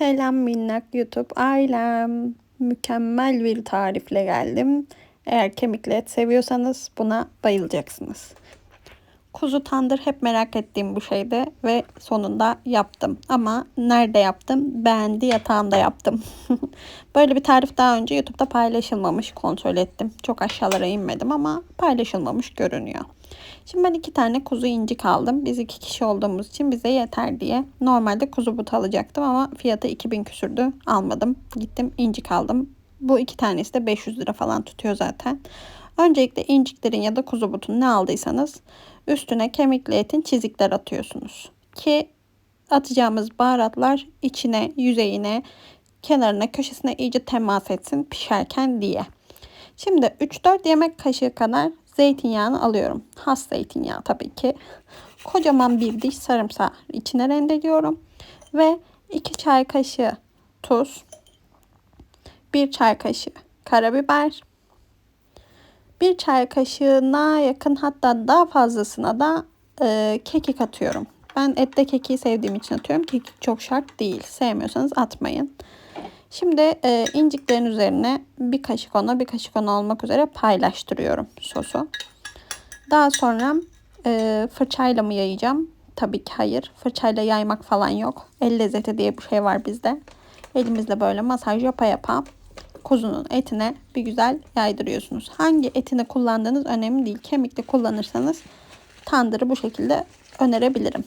Selam minnak YouTube ailem. Mükemmel bir tarifle geldim. Eğer kemikli et seviyorsanız buna bayılacaksınız. Kuzu tandır hep merak ettiğim bu şeydi ve sonunda yaptım. Ama nerede yaptım? Beğendi yatağında yaptım. Böyle bir tarif daha önce YouTube'da paylaşılmamış kontrol ettim. Çok aşağılara inmedim ama paylaşılmamış görünüyor. Şimdi ben iki tane kuzu incik aldım. Biz iki kişi olduğumuz için bize yeter diye. Normalde kuzu butu alacaktım ama fiyatı 2000 küsürdü. Almadım. Gittim incik aldım. Bu iki tanesi de 500 lira falan tutuyor zaten. Öncelikle inciklerin ya da kuzu butun ne aldıysanız üstüne kemikli etin çizikler atıyorsunuz. Ki atacağımız baharatlar içine, yüzeyine, kenarına, köşesine iyice temas etsin pişerken diye. Şimdi 3-4 yemek kaşığı kadar zeytinyağını alıyorum. Has zeytinyağı tabii ki. Kocaman bir diş sarımsağı içine rendeliyorum. Ve 2 çay kaşığı tuz, 1 çay kaşığı karabiber, 1 çay kaşığına yakın hatta daha fazlasına da e, kekik atıyorum. Ben ette kekiği sevdiğim için atıyorum. Kekik çok şart değil. Sevmiyorsanız atmayın. Şimdi e, inciklerin üzerine bir kaşık ona bir kaşık ona olmak üzere paylaştırıyorum sosu. Daha sonra e, fırçayla mı yayacağım? Tabii ki hayır. Fırçayla yaymak falan yok. El lezzeti diye bir şey var bizde. Elimizle böyle masaj yapa yapa kuzunun etine bir güzel yaydırıyorsunuz. Hangi etini kullandığınız önemli değil. Kemikli kullanırsanız tandırı bu şekilde önerebilirim.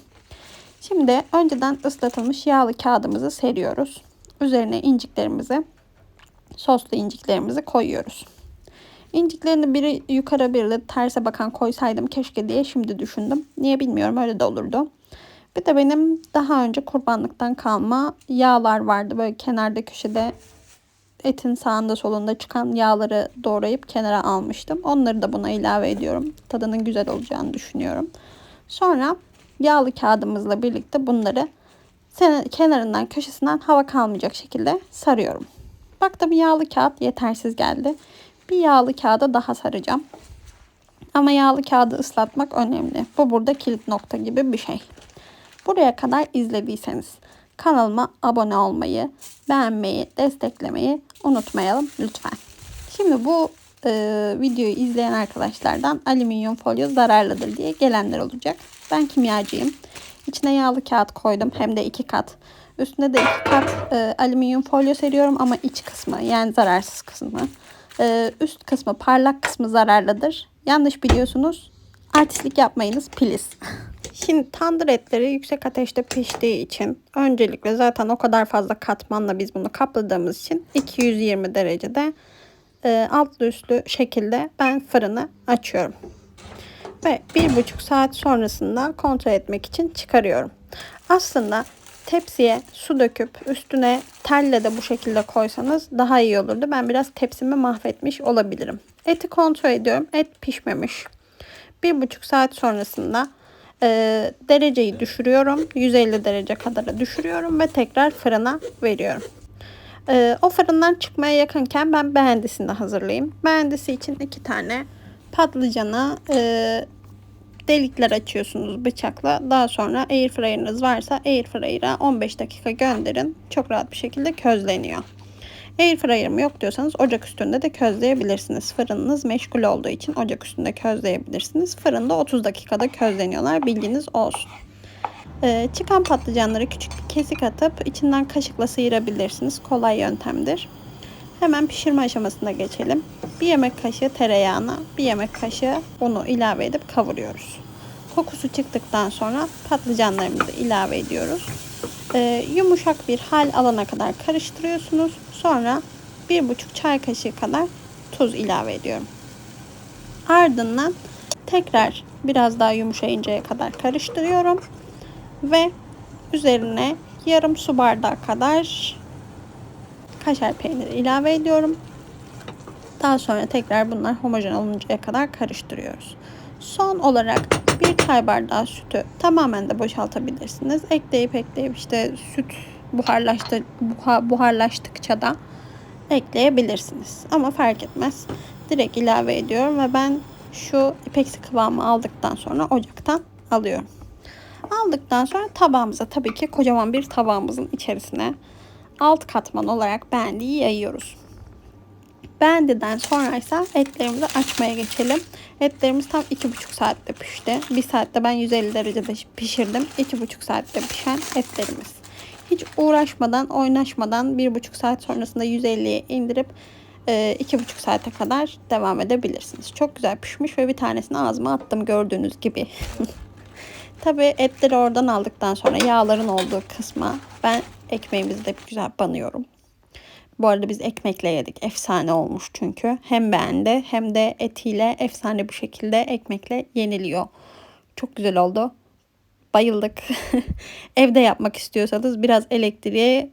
Şimdi önceden ıslatılmış yağlı kağıdımızı seriyoruz. Üzerine inciklerimizi, soslu inciklerimizi koyuyoruz. İnciklerini biri yukarı biri de terse bakan koysaydım keşke diye şimdi düşündüm. Niye bilmiyorum öyle de olurdu. Bir de benim daha önce kurbanlıktan kalma yağlar vardı. Böyle kenarda köşede etin sağında solunda çıkan yağları doğrayıp kenara almıştım. Onları da buna ilave ediyorum. Tadının güzel olacağını düşünüyorum. Sonra yağlı kağıdımızla birlikte bunları kenarından köşesinden hava kalmayacak şekilde sarıyorum. Baktım yağlı kağıt yetersiz geldi. Bir yağlı kağıda daha saracağım. Ama yağlı kağıdı ıslatmak önemli. Bu burada kilit nokta gibi bir şey. Buraya kadar izlediyseniz kanalıma abone olmayı, beğenmeyi, desteklemeyi unutmayalım lütfen. Şimdi bu e, videoyu izleyen arkadaşlardan alüminyum folyo zararlıdır diye gelenler olacak. Ben kimyacıyım. İçine yağlı kağıt koydum hem de iki kat. Üstüne de iki kat e, alüminyum folyo seriyorum ama iç kısmı yani zararsız kısmı. E, üst kısmı parlak kısmı zararlıdır. Yanlış biliyorsunuz. Artistlik yapmayınız please. Şimdi tandır etleri yüksek ateşte piştiği için öncelikle zaten o kadar fazla katmanla biz bunu kapladığımız için 220 derecede e, altlı üstlü şekilde ben fırını açıyorum. Ve bir buçuk saat sonrasında kontrol etmek için çıkarıyorum. Aslında tepsiye su döküp üstüne telle de bu şekilde koysanız daha iyi olurdu. Ben biraz tepsimi mahvetmiş olabilirim. Eti kontrol ediyorum. Et pişmemiş. Bir buçuk saat sonrasında e, dereceyi düşürüyorum. 150 derece kadar düşürüyorum ve tekrar fırına veriyorum. E, o fırından çıkmaya yakınken ben beğendisini de hazırlayayım. Beğendisi için iki tane patlıcanı e, delikler açıyorsunuz bıçakla. Daha sonra air fryer'ınız varsa air fryer'a 15 dakika gönderin. Çok rahat bir şekilde közleniyor. Air fryer'ım yok diyorsanız ocak üstünde de közleyebilirsiniz. Fırınınız meşgul olduğu için ocak üstünde közleyebilirsiniz. Fırında 30 dakikada közleniyorlar. Bilginiz olsun. Ee, çıkan patlıcanları küçük bir kesik atıp içinden kaşıkla sıyırabilirsiniz. Kolay yöntemdir. Hemen pişirme aşamasına geçelim. Bir yemek kaşığı tereyağına bir yemek kaşığı unu ilave edip kavuruyoruz. Kokusu çıktıktan sonra patlıcanlarımızı ilave ediyoruz. Ee, yumuşak bir hal alana kadar karıştırıyorsunuz. Sonra bir buçuk çay kaşığı kadar tuz ilave ediyorum. Ardından tekrar biraz daha yumuşayıncaya kadar karıştırıyorum. Ve üzerine yarım su bardağı kadar kaşar peyniri ilave ediyorum. Daha sonra tekrar bunlar homojen oluncaya kadar karıştırıyoruz. Son olarak bir çay bardağı sütü tamamen de boşaltabilirsiniz. Ekleyip ekleyip işte süt buharlaştı, buha, buharlaştıkça da ekleyebilirsiniz. Ama fark etmez. Direkt ilave ediyorum ve ben şu ipeksi kıvamı aldıktan sonra ocaktan alıyorum. Aldıktan sonra tabağımıza tabii ki kocaman bir tabağımızın içerisine alt katman olarak bendiyi yayıyoruz. Bendiden sonra ise etlerimizi açmaya geçelim. Etlerimiz tam 2,5 saatte pişti. 1 saatte ben 150 derecede pişirdim. 2,5 saatte pişen etlerimiz. Hiç uğraşmadan, oynaşmadan 1,5 saat sonrasında 150'ye indirip 2,5 saate kadar devam edebilirsiniz. Çok güzel pişmiş ve bir tanesini ağzıma attım gördüğünüz gibi. Tabi etleri oradan aldıktan sonra yağların olduğu kısma ben ekmeğimizi de güzel banıyorum. Bu arada biz ekmekle yedik. Efsane olmuş çünkü. Hem beğendi hem de etiyle efsane bir şekilde ekmekle yeniliyor. Çok güzel oldu. Bayıldık. Evde yapmak istiyorsanız biraz elektriğe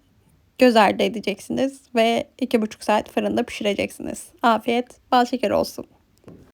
göz ardı edeceksiniz ve iki buçuk saat fırında pişireceksiniz. Afiyet, bal şeker olsun.